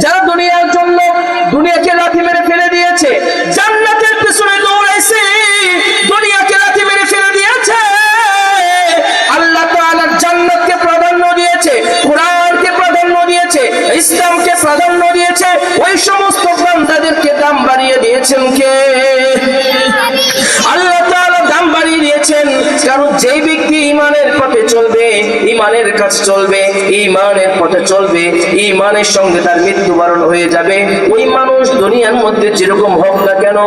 যারা দুনিয়ার জন্য দুনিয়াকে লাথি মেরে ফেলে দিয়েছে, জান্নাতের পিছনে দৌড়াইছে, দুনিয়াকে লাথি মেরে ফেলে দিয়েছে। আল্লাহ তাআলা জান্নাতকে প্রাধান্য দিয়েছে, কোরআনকে প্রাধান্য দিয়েছে, ইসলামকে প্রাধান্য দিয়েছে, ওই সমস্ত বান্দাদেরকে দাম বাড়িয়ে দিয়েছেন কে? আল্লাহ তাআলা দাম বাড়িয়ে দিয়েছেন, কারণ যেই ব্যক্তি ইমানের পথে চলবে ইমানের কাজ চলবে, ইমানের পথে চলবে, ইমানের সঙ্গে তার মৃত্যুবরণ হয়ে যাবে। ওই মানুষ দুনিয়ার মধ্যে যেরকম হোক না কেন,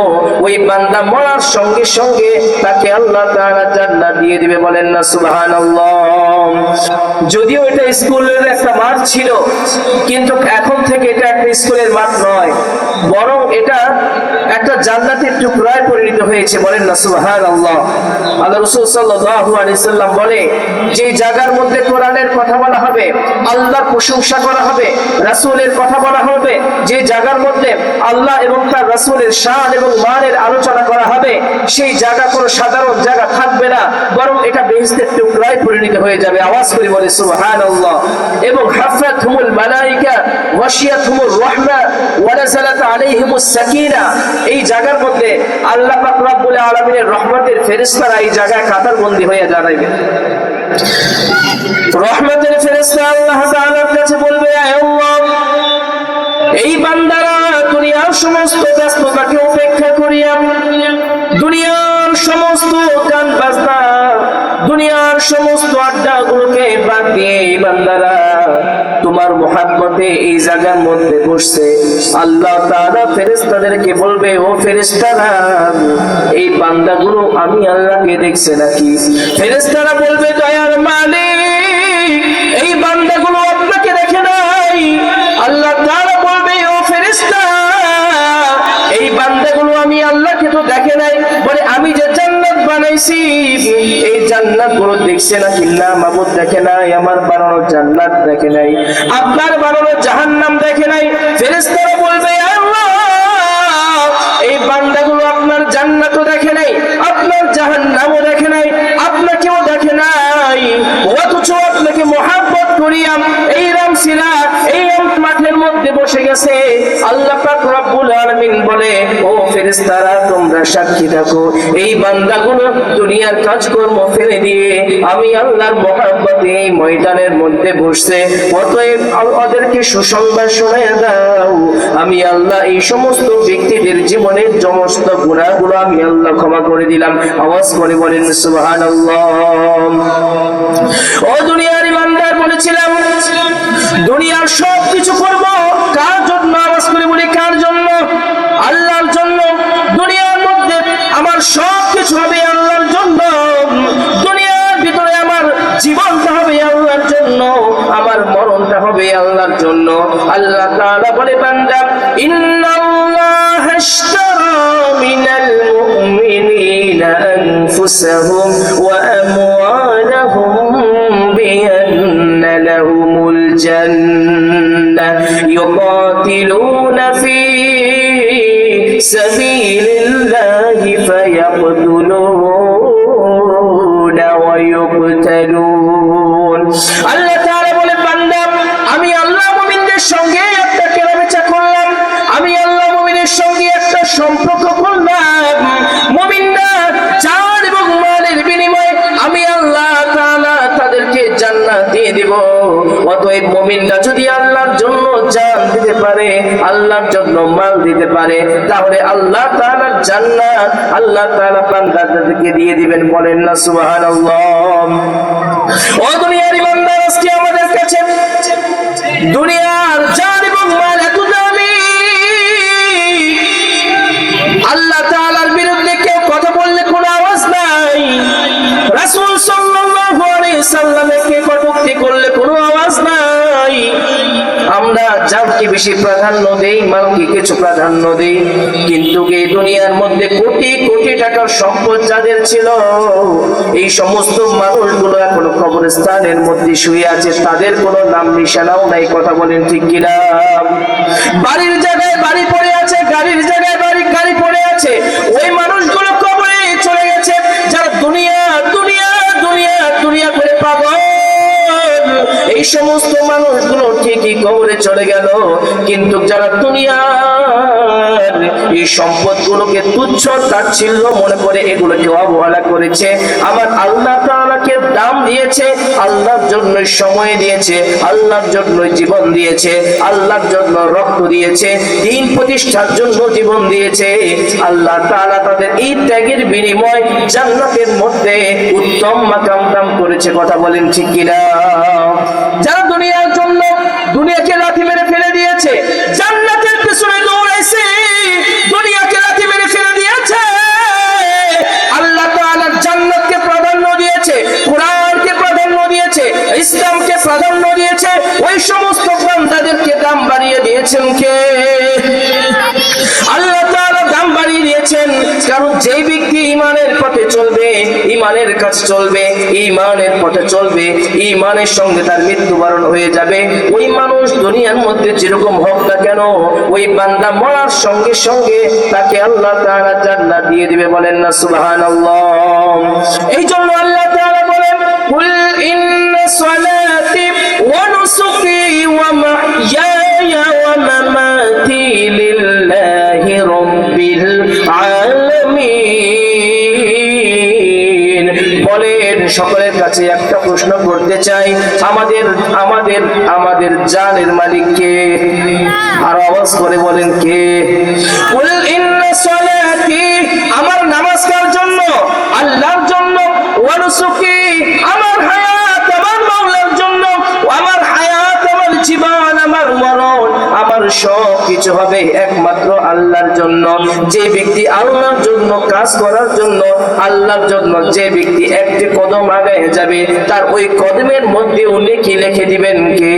ওই বান্দা মরার সঙ্গে সঙ্গে তাকে আল্লাহ তাআলা জান্নাত দিয়ে দিবে বলেন না, সুবহানাল্লাহ। যদিও এটা স্কুলের একটা মাঠ ছিল, কিন্তু এখন থেকে এটা একটা স্কুলের মাঠ নয়, বরং এটা একটা জান্নাতের পরিণত হয়েছে, বলেন না সুহার আল্লাহ আল্লাহ রসুল সাল্লাহ আলিয়াল্লাম বলে যে জায়গার মধ্যে কোরআনের কথা বলা হবে, আল্লাহর প্রশংসা করা হবে, রাসুলের কথা বলা হবে, যে জায়গার মধ্যে আল্লাহ এবং তার রাসুলের শান এবং মানের আলোচনা করা হবে, সেই জায়গা কোনো সাধারণ জায়গা থাকবে না, বরং এটা বেহেশতের টুকরায় পরিণত হয়ে যাবে। আওয়াজ করে বলে, সুবহানাল্লাহ। এবং হাফাতহুমুল মালাইকা ওয়াশিয়াতহুমুর রাহমা ওয়া নাযালাত আলাইহিমুস সাকিনা। এই জায়গার মধ্যে আল্লাহ পাক রব্বুল আলামিনের রহমতের ফেরেশতারা এই জায়গায় কাতারবন্দি হয়ে দাঁড়াইবে। রহমতের ফেরেশতা আল্লাহ তাআলার কাছে বলবে আল্লাহ, এই বান্দারা দুনিয়ার সমস্ত ব্যস্ততাকে করিয়া দুনিয়ার সমস্ত গান বাজনা দুনিয়ার আড্ডা গুলোকে বাদ দিয়ে, বান্দারা, তোমার মহাত্মতে এই জায়গার মধ্যে বসছে। আল্লাহ তারা ফেরেস্তাদেরকে বলবে, ও ফেরেস্তারা এই বান্দাগুলো আমি আল্লাহকে দেখছে নাকি? ফেরেস্তারা বলবে, দয়ার মালিক দেখছে না কিল্লা মাবুদ দেখে নাই, আমার বানানো জান্নাত দেখে নাই, আপনার বানানো জাহান্নাম দেখে নাই। ফেরেশতারা বলবে এই বান্দাগুলো আপনার জান্নাতও দেখে নাই, আপনার জাহান্নামও দেখে নাই, আপনাকেও দেখে নাই। অথচ আপনাকে মহাব্বত করিয়াম, এই রামশিলা, এই রাম মাঠের মধ্যে বসে গেছে। আল্লাহ পাক আলামিন বলে, ও তোমরা সাক্ষী থাকো। এই দুনিয়ার কাজকর্ম ফেলে দিয়ে আমি আল্লাহর মহাব্বতে এই ময়দানের মধ্যে বসছে। অতএব ওদেরকে সুসংবাদ শোনায় দাও। আমি আল্লাহ এই সমস্ত ব্যক্তিদের জীবনের সমস্ত আমি আল্লাহ ক্ষমা করে দিলাম। আওয়াজ করে বলেন, সুবহানাল্লাহ। ও দুনিয়ার ইমানদার বলেছিলাম, দুনিয়ার সব কিছু করব কার জন্য? আওয়াজ করে বলি, কার জন্য আল্লাহর জন্য দুনিয়ার মধ্যে আমার কিছু হবে আল্লাহর জন্য। দুনিয়ার ভিতরে আমার জীবনটা হবে আল্লাহর জন্য, আমার মরণটা হবে আল্লাহর জন্য। আল্লাহ তাআলা বলে, বান্দা, ইন্নাল্লাহা আশতারা মিনাল মুমিনিনা আনফুসাহুম ওয়া আমওয়ালাহুম বিআন্না লাহুমুল জান্নাহ। ফি সাবিলিল্লাহি ইউকতালুন আল্লাহ তাআলা বলে বান্দা, আমি আল্লাহ মুমিনদের সঙ্গে একটা কেনাবেচা করলাম। আমি আল্লাহ মুমিনের সঙ্গে একটা সম্পর্ক পারে তাহলে আল্লাহ তাআলার জান্নাত আল্লাহ তাআলা বান্দাদেরকে দিয়ে দিবেন বলেন না সুবহানাল্লাহ। আমরা বেশি প্রাধান্য দেই, মালকে কিছু প্রাধান্য দেই। কিন্তু এই দুনিয়ার মধ্যে কোটি কোটি টাকার সম্পদ যাদের ছিল, এই সমস্ত মানুষগুলো এখন কবরস্থানের মধ্যে শুয়ে আছে, তাদের কোনো নাম নিশানাও নাই, কথা বলেন ঠিক কিনা? বাড়ির জায়গায় বাড়ি পড়ে আছে, গাড়ির জায়গায় বাড়ি, গাড়ি পড়ে আছে, ওই মানুষগুলো কবরে চলে গেছে, যারা দুনিয়া সমস্ত মানুষগুলো ঠিকই কবরে চলে গেল। কিন্তু যারা দুনিয়ার এই সম্পদগুলোকে তুচ্ছ মনে করে এগুলোকে অবহেলা করেছে। আমার আল্লাহ দাম দিয়েছে, আল্লাহর জন্য সময় দিয়েছে, আল্লাহর জন্য জীবন দিয়েছে, আল্লাহর জন্য রক্ত দিয়েছে প্রতিষ্ঠার জন্য জীবন দিয়েছে। আল্লাহ তাদের এই ত্যাগের বিনিময় জান্নাতের মধ্যে উত্তম দান করেছে। কথা বলেন ঠিক কিনা? যারা দুনিয়ার জন্য দুনিয়াকে লাথি মেরে ফেলে দিয়েছে কারণ যেই ব্যক্তি ইমানের পথে চলবে ইমানের কাছে চলবে ইমানের পথে চলবে ইমানের সঙ্গে তার মৃত্যুবরণ হয়ে যাবে। ওই মানুষ দুনিয়ার মধ্যে যেরকম হোক না কেন, ওই বান্দা মরার সঙ্গে সঙ্গে তাকে আল্লাহ তাআলা জান্নাত দিয়ে দিবে বলেন না, সুবহানাল্লাহ। এই জন্য আল্লাহ তাআলা বলেন, কুল ইন্না সালাতি ওয়া নুসুকি ওয়া মাহইয়ায়া ওয়া মামাতি বলেন, সকলের কাছে একটা প্রশ্ন করতে চাই। আমাদের আমাদের আমাদের জানের মালিক কে? আর আওয়াজ করে বলেন কে? আমার নামাজ কার জন্য, আল্লাহর জন্য ওয়ানুসুকি আমার হায়াত আমার মাওলার জন্য আমার হায়াত আমার জীবন আমার মরণ, আমার সব কিছু হবে একমাত্র আল্লাহর জন্য। যে ব্যক্তি আল্লাহর জন্য কাজ করার জন্য, আল্লাহর জন্য যে ব্যক্তি একটি কদম আগে যাবে, তার ওই কদমের মধ্যে উনি কি লিখে দিবেন কে?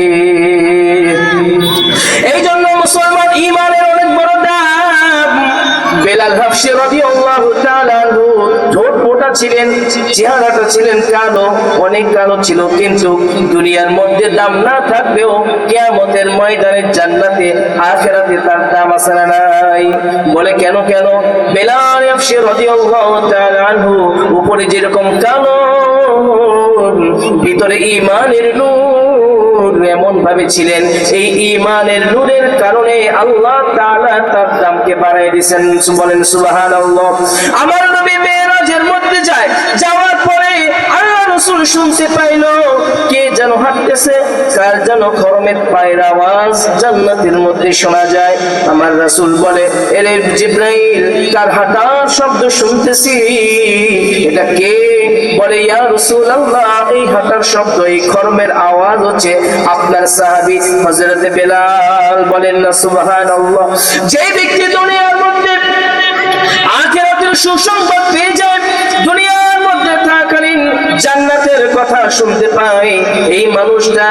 এই জন্য মুসলমান ইমানের অনেক বড় দাম। বেলাল হাফসি ঠোঁট মোটা ছিলেন, চেহারাটা ছিলেন কালো, অনেক কালো ছিল, কিন্তু দুনিয়ার মধ্যে দাম না থাকলেও কিয়ামতের ময়দানে জান্নাতে, আখিরাতে তার দাম আছে নাই। বলে, কেন কেন? বেলাল হাফসি রাদিয়াল্লাহু উপরে যেরকম কালো, ভিতরে ইমানের নূর এমন ভাবে ছিলেন। এই ইমানের নূরের কারণে আল্লাহ তার দামকে বাড়াই দিয়েছেন। বলেন, সুবহানাল্লাহ। আমার নবী মেরাজের মধ্যে যায়। যাওয়ার পরে আল্লাহ রাসূল শুনতে পাইল, কে যেন হাঁটতেছে, কার যেন খরমের পায়ের আওয়াজ জান্নাতের মধ্যে শোনা যায়। আমার রাসূল বলে, এরে জিব্রাইল, কার হাঁটার শব্দ শুনতেছি? এটা কে? বলে, ইয়া রাসূলুল্লাহ, এই হাঁটার শব্দ, এই খরমের আওয়াজ হচ্ছে আপনার সাহাবি হযরত বেলাল। বলেন না, সুবহানাল্লাহ। যে ব্যক্তি সুসংবাদ পেয়ে যায় দুনিয়ার মধ্যে থাকালীন জান্নাতের কথা শুনতে পাই এই মানুষটা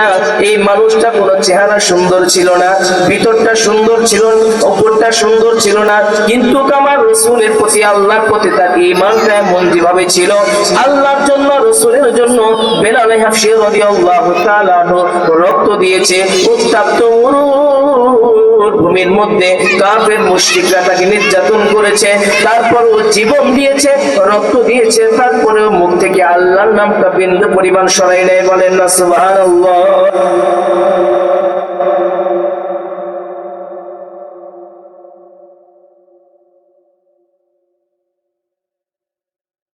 এই মানুষটা কোনো চেহারা সুন্দর ছিল না ভিতরটা সুন্দর ছিল না, উপরটা সুন্দর ছিল না। কিন্তু আমার রসুলের প্রতি আল্লাহর প্রতি তার ইমানটা এমন যেভাবে ছিল আল্লাহর জন্য রসুলের জন্য বেলাল হাফসি তাআলা আনহু রক্ত দিয়েছে। উত্তাপ্ত ভূমির মধ্যে কাফের মুশরিকরা তাকে নির্যাতন করেছে তারপর ও জীবন দিয়েছে, রক্ত দিয়েছে, তারপরেও মুখ থেকে আল্লাহর নামটা বিন্দু পরিমাণ সরাই নেয় বলেন না, সুবহানাল্লাহ।